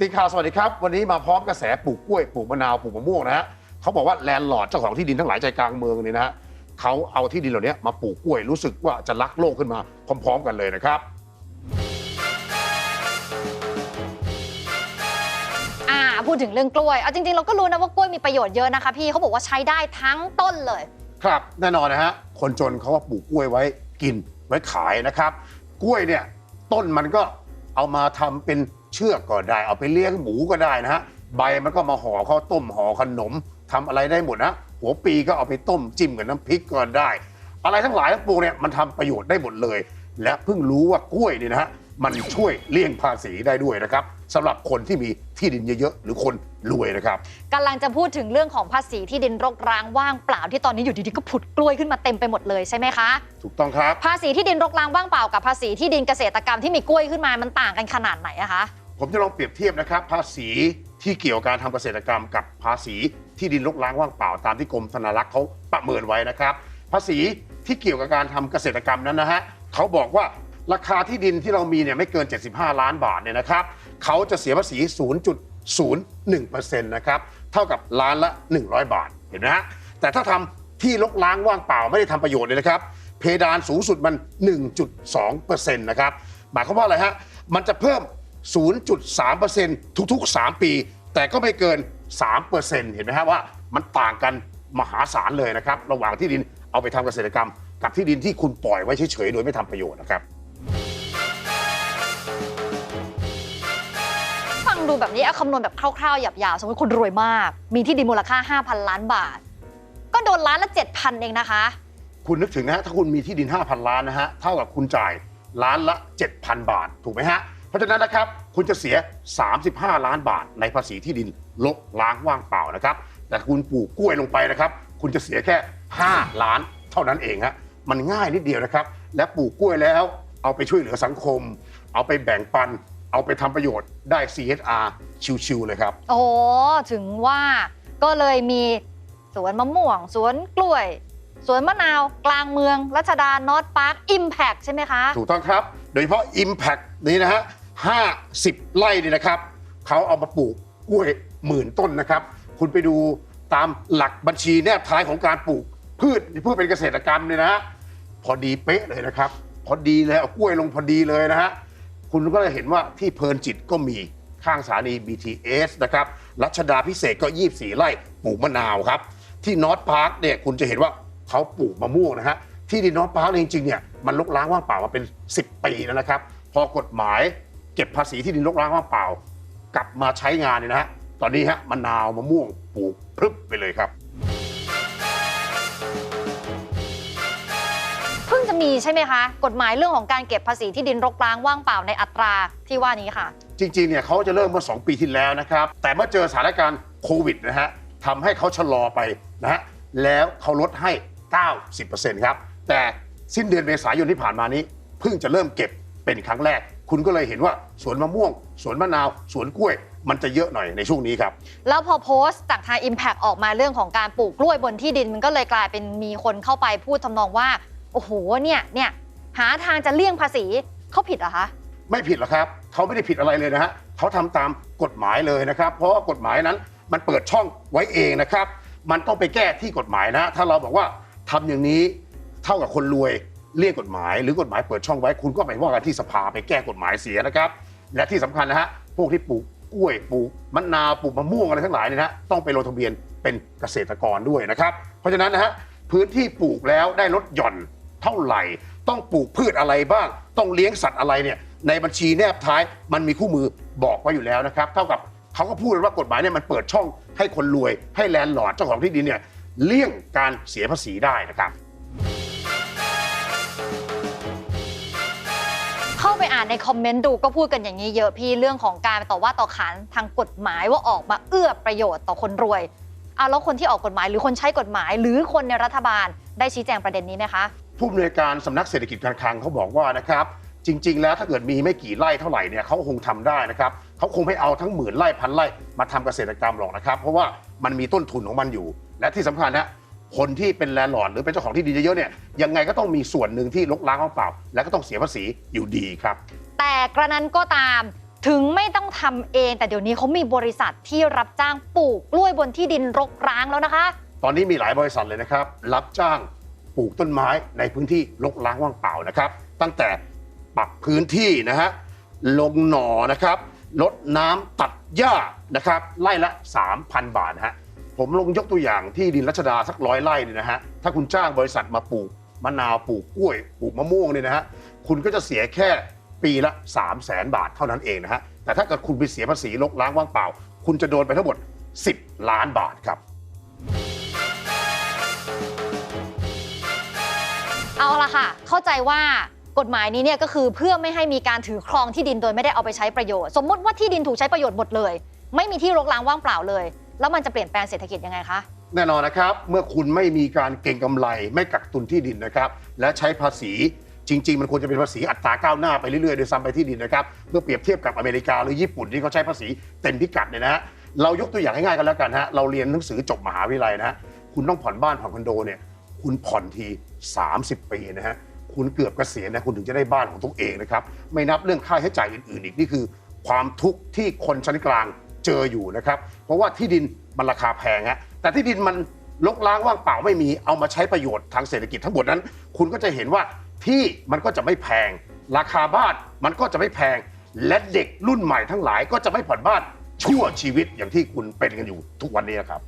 ตีข่าวสวัสดีครับ วันนี้มาพร้อมกระแสปลูกกล้วยปลูกมะนาวปลูกมะม่วงนะฮะเขาบอกว่าแลนด์ลอร์ดเจ้าของที่ดินทั้งหลายใจกลางเมืองเนี่ยนะฮะเขาเอาที่ดินเหล่านี้มาปลูกกล้วยรู้สึกว่าจะรักโลกขึ้นมาพร้อม ๆ กันเลยนะครับ อ่าพูดถึงเรื่องกล้วย เอาจริง ๆ เราก็รู้นะว่ากล้วยมีประโยชน์เยอะนะคะพี่เขาบอกว่าใช้ได้ทั้งต้นเลย ครับแน่นอนนะฮะคนจนเขาก็ปลูกกล้วยไว้กินไว้ขายนะครับ กล้วยเนี่ยต้นมันก็เอามาทำเป็น เชือกก็ได้เอาไปเลี้ยงหมูก็ได้นะฮะใบมันก็มาห่อข้าวต้มห่อขนมทำอะไรได้หมดนะ หัวปีก็เอาไปต้มจิ้มกับน้ำพริกก็ได้ อะไรทั้งหลายทั้งปวงเนี่ยมันทำประโยชน์ได้หมดเลย และเพิ่งรู้ว่ากล้วยเนี่ยนะฮะมันช่วยเลี่ยงภาษีได้ด้วยนะครับสำหรับคนที่มีที่ดินเยอะๆหรือคนรวยนะครับ กำลังจะพูดถึงเรื่องของภาษีที่ดินรกร้างว่างเปล่าที่ตอนนี้อยู่ดีๆก็ผุดกล้วยขึ้นมาเต็มไปหมดเลยใช่ไหมคะ ถูกต้องครับ ภาษีที่ดินรกร้างว่างเปล่ากับภาษีที่ดินเกษตรกรรมที่มีกล้วยขึ้นมามันต่างกันขนาดไหนอะคะ ผมจะลองเปรียบเทียบนะครับ ภาษีที่เกี่ยวกับการทำเกษตรกรรม กับภาษีที่ดินรกร้างว่างเปล่าตามที่กรมธนารักษ์เขาประเมินไว้นะครับ ภาษีที่เกี่ยวกับการทำเกษตรกรรมนั้นนะฮะเขาบอกว่าราคาที่ดินที่เรามีเนี่ยไม่เกิน 75 ล้านบาทเนี่ยนะครับเขาจะเสียภาษี 0.01%นะครับเท่ากับล้านละ 100 บาทเห็นไหมฮะแต่ถ้าทำที่รกร้างว่างเปล่าไม่ได้ทำประโยชน์เลยนะครับ เพดานสูงสุดมัน 1.2%นะครับหมายความว่าอะไรฮะมันจะเพิ่ม 0.3%ทุกๆ 3 ปี แต่ก็ไม่เกิน 3%เห็นไหมฮะว่ามันต่างกันมหาศาลเลยนะครับ ระหว่างที่ดินเอาไปทำเกษตรกรรม กับที่ดินที่คุณปล่อยไว้เฉยๆโดยไม่ทำประโยชน์นะครับ ฟังดูแบบนี้เอาคำนวณแบบคร่าวๆหยาบๆสมมติคนรวยมาก มีที่ดินมูลค่า 5,000 ล้านบาท ก็โดนล้านละ 7,000 เองนะคะ คุณนึกถึงนะฮะถ้าคุณมีที่ดิน 5,000 ล้านนะฮะเท่ากับคุณจ่ายล้านละ 7,000 บาท ถูกไหมฮะ เพราะฉะนั้นนะครับคุณจะเสีย 35 ล้านบาทในภาษีที่ดินลกล้างว่างเปล่านะครับ แต่คุณปลูกกล้วยลงไปนะครับ คุณจะเสียแค่ 5 ล้านเท่านั้นเองฮะมันง่ายนิดเดียวนะครับ และปลูกกล้วยแล้ว เอาไปช่วยเหลือสังคม เอาไปแบ่งปัน เอาไปทำประโยชน์ได้ CSR ชิวๆเลยครับ โอ้ถึงว่าก็เลยมีสวนมะม่วง สวนกล้วย สวนมะนาวกลางเมือง รัชดานอตพาร์คอิมแพกใช่ไหมคะ ถูกต้องครับ โดยเฉพาะ Impact นี้นะฮะ 50 ไร่เนี่ยนะครับเขาเอามาปลูกกล้วยหมื่นต้นนะครับ คุณไปดูตามหลักบัญชีแนบท้ายของการปลูก พืชเพื่อเป็นเกษตรกรรมเนี่ยนะฮะพอดีเป๊ะเลยนะครับ พอดีเลยเอากล้วยลงพอดีเลยนะฮะคุณก็จะเห็นว่าที่เพลินจิตก็มีข้างสถานี BTS นะครับรัชดาพิเศษก็ 24 ไร่ปลูกมะนาวครับ ที่นอตพาร์คเนี่ยคุณจะเห็นว่าเขาปลูกมะม่วงนะฮะที่ดินนอตพาร์คจริงๆเนี่ยมันลกล้างว่างเปล่ามาเป็น 10 ปีแล้วนะครับ พอกฎหมาย เก็บภาษีที่ดินลกล้างว่างเปล่า กลับมาใช้งานเนี่ยนะฮะตอนนี้ฮะมะนาวมะม่วงปลูกพรึบไปเลยครับเพิ่งจะมีใช่ไหมคะ กฎหมายเรื่องของการเก็บภาษีที่ดินรกร้างว่างเปล่าในอัตราที่ว่านี้ค่ะ จริงๆเนี่ยเขาจะเริ่มเมื่อ2ปีที่แล้วนะครับ แต่เมื่อเจอสถานการณ์โควิดนะฮะทำให้เขาชะลอไปนะฮะแล้วเขาลดให้ 90%ครับแต่สิ้นเดือนเมษายนที่ผ่านมานี้เพิ่งจะเริ่มเก็บเป็นครั้งแรก คุณก็เลยเห็นว่าสวนมะม่วง สวนมะนาวสวนกล้วย มันจะเยอะหน่อยในช่วงนี้ครับ แล้วพอโพสต์จากทาง Impact ออกมาเรื่องของการปลูกกล้วยบนที่ดินมันก็เลยกลายเป็นมีคนเข้าไปพูดทำนองว่า โอ้โหเนี่ยเนี่ยหาทางจะเลี่ยงภาษีเขาผิดเหรอคะ ไม่ผิดหรอกครับ เขาไม่ได้ผิดอะไรเลยนะฮะเขาทำตามกฎหมายเลยนะครับ เพราะว่ากฎหมายนั้นมันเปิดช่องไว้เองนะครับ มันต้องไปแก้ที่กฎหมายนะ ถ้าเราบอกว่าทำอย่างนี้เท่ากับคนรวย เลี่ยงกฎหมายหรือกฎหมายเปิดช่องไว้คุณก็ไปว่ากันที่สภาไปแก้กฎหมายเสียนะครับ และที่สำคัญนะฮะพวกที่ปลูกกล้วยปลูกมะนาวปลูกมะม่วงอะไรทั้งหลายเนี่ยนะต้องไปลงทะเบียนเป็นเกษตรกรด้วยนะครับ เพราะฉะนั้นนะฮะพื้นที่ปลูกแล้วได้ลดหย่อนเท่าไหร่ ต้องปลูกพืชอะไรบ้าง ต้องเลี้ยงสัตว์อะไรเนี่ยในบัญชีแนบท้ายมันมีคู่มือบอกไว้อยู่แล้วนะครับ เท่ากับเขาก็พูดว่ากฎหมายเนี่ยมันเปิดช่องให้คนรวยให้แลนด์ลอร์ดเจ้าของที่ดินเนี่ยเลี่ยงการเสียภาษีได้นะครับานในคอมเมนต์ดูก็พูดกันอย่างนี้เยอะพี่เรื่องของการต่อว่าต่อขานทางกฎหมายว่าออกมาเอื้อประโยชน์ต่อคนรวยเอาแล้วคนที่ออกกฎหมายหรือคนใช้กฎหมาย หรือคนในรัฐบาลได้ชี้แจงประเด็นนี้ไหมคะผู้อำนวยการสำนักเศรษฐกิจการคลังเขาบอกว่านะครับจริง ๆ แล้วถ้าเกิดมีไม่กี่ไร่เท่าไหร่เนี่ยเขาคงทำได้นะครับเขาคงไม่เอาทั้งหมื่นไร่พันไร่มาทำเกษตรกรรมหรอกนะครับ เพราะว่ามันมีต้นทุนของมันอยู่ และที่สำคัญนะ คนที่เป็นแลนด์ลอร์ดหรือเป็นเจ้าของที่ดินเยอะๆเนี่ยยังไงก็ต้องมีส่วนหนึ่งที่ลกล้างว่างเปล่า และก็ต้องเสียภาษีอยู่ดีครับ แต่กระนั้นก็ตามถึงไม่ต้องทำเอง แต่เดี๋ยวนี้เขามีบริษัทที่รับจ้างปลูกกล้วยบนที่ดินรกร้างแล้วนะคะ ตอนนี้มีหลายบริษัทเลยนะครับ รับจ้างปลูกต้นไม้ในพื้นที่รกร้างว่างเปล่านะครับ ตั้งแต่ปรับพื้นที่นะฮะลงหน่อนะครับลดน้ำตัดหญ้านะครับไล่ละ 3,000 บาทนะฮะ ผมลงยกตัวอย่างที่ดินรัชดาสักร้อยไร่เนี่ยนะฮะ ถ้าคุณจ้างบริษัทมาปลูกมะนาวปลูกกล้วยปลูกมะม่วงเนี่ยนะฮะ คุณก็จะเสียแค่ปีละ 3 0 0แสนบาทเท่านั้นเองนะฮะ แต่ถ้าเกิดคุณไปเสียภาษีรกร้างว่างเปล่า คุณจะโดนไปทั้งหมด 10 ล้านบาทครับ เอาละค่ะ เข้าใจว่ากฎหมายนี้เนี่ยก็คือเพื่อไม่ให้มีการถือครองที่ดินโดยไม่ได้เอาไปใช้ประโยชน์ สมมติว่าที่ดินถูกใช้ประโยชน์หมดเลย ไม่มีที่รกร้างว่างเปล่าเลย แล้วมันจะเปลี่ยนแปลงเศรษฐกิจยังไงคะ แน่นอนนะครับ เมื่อคุณไม่มีการเก็งกำไร ไม่กักตุนที่ดินนะครับ และใช้ภาษีจริง ๆ มันควรจะเป็นภาษีอัตราก้าวหน้าไปเรื่อยๆโดยซ้ำไปที่ดินนะครับเมื่อเปรียบเทียบกับอเมริกาหรือญี่ปุ่นที่เขาใช้ภาษีเต็มพิกัดเนี่ยนะฮะเรายกตัวอย่างง่ายๆกันแล้วกันฮะเราเรียนหนังสือจบมหาวิทยาลัยนะฮะคุณต้องผ่อนบ้านผ่อนคอนโดเนี่ยคุณผ่อนที 30 ปีนะฮะคุณเกือบเกษียณนะคุณถึงจะได้บ้านของตัวเองนะครับไม่นับเรื่องค่าใช้จ่ายอื่นๆอีกนี่คือ ความทุกข์ที่คนชั้นกลาง เจออยู่นะครับเพราะว่าที่ดินมันราคาแพงฮะแต่ที่ดินมันลกล้างว่างเปล่าไม่มีเอามาใช้ประโยชน์ทางเศรษฐกิจทั้งหมดนั้น คุณก็จะเห็นว่าที่มันก็จะไม่แพง ราคาบ้านมันก็จะไม่แพง และเด็กรุ่นใหม่ทั้งหลายก็จะไม่ผ่อนบ้านชั่วชีวิตอย่างที่คุณเป็นกันอยู่ทุกวันนี้นะครับ